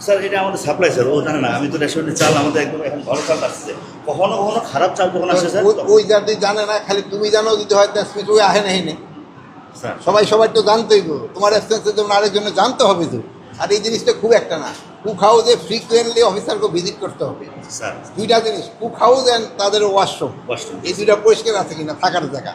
Sir এটা আমাদের supply sir ও জানে না। আমি তো রেস্টুরেন্টে চাল আমাদের একদম এখন ভালো চাল আসছে। কখনো কখনো খারাপ চাল যখন আসে স্যার ওই- যাতে জানে না খালি তুমি জানো যদি হয় আহে নাই সবাই সবাই তো জানতেই তো। তোমার এক্সপেন্সের জন্য জানতে হবে তো। আর এই জিনিসটা খুব একটা না। কুক হাউসে ফ্রিকুয়েন্টলি অফিসারকে ভিজিট করতে হবে। দুইটা জিনিস। কুক হাউস অ্যান্ড তাদের ওয়াশরুম। এই দুইটা পরিষ্কার আছে কিনা? থাকার জায়গা।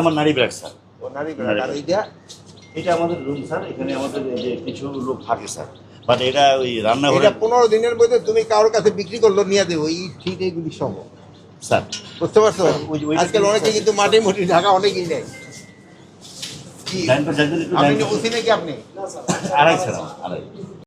আমার নারী ব্যাগ স্যার। ও নারী ঘর। আর এইটা? এটা আমাদের রুম স্যার। এখানে আমাদের যে কিছু লোক থাকে স্যার। বাট এটা ওই রান্নাঘরে এটা পনেরো দিনের মধ্যে তুমি কারোর কাছে বিক্রি করল নিয়ে দেবো। এই ঠিক এইগুলি সহ স্যার। বুঝতে পারছ? আজকাল অনেকে কিন্তু মাটি মুটি ঢাকা অনেকেই নেয়। আপনি ওসি নাকি আপনি? আড়াই স্যার আড়াই।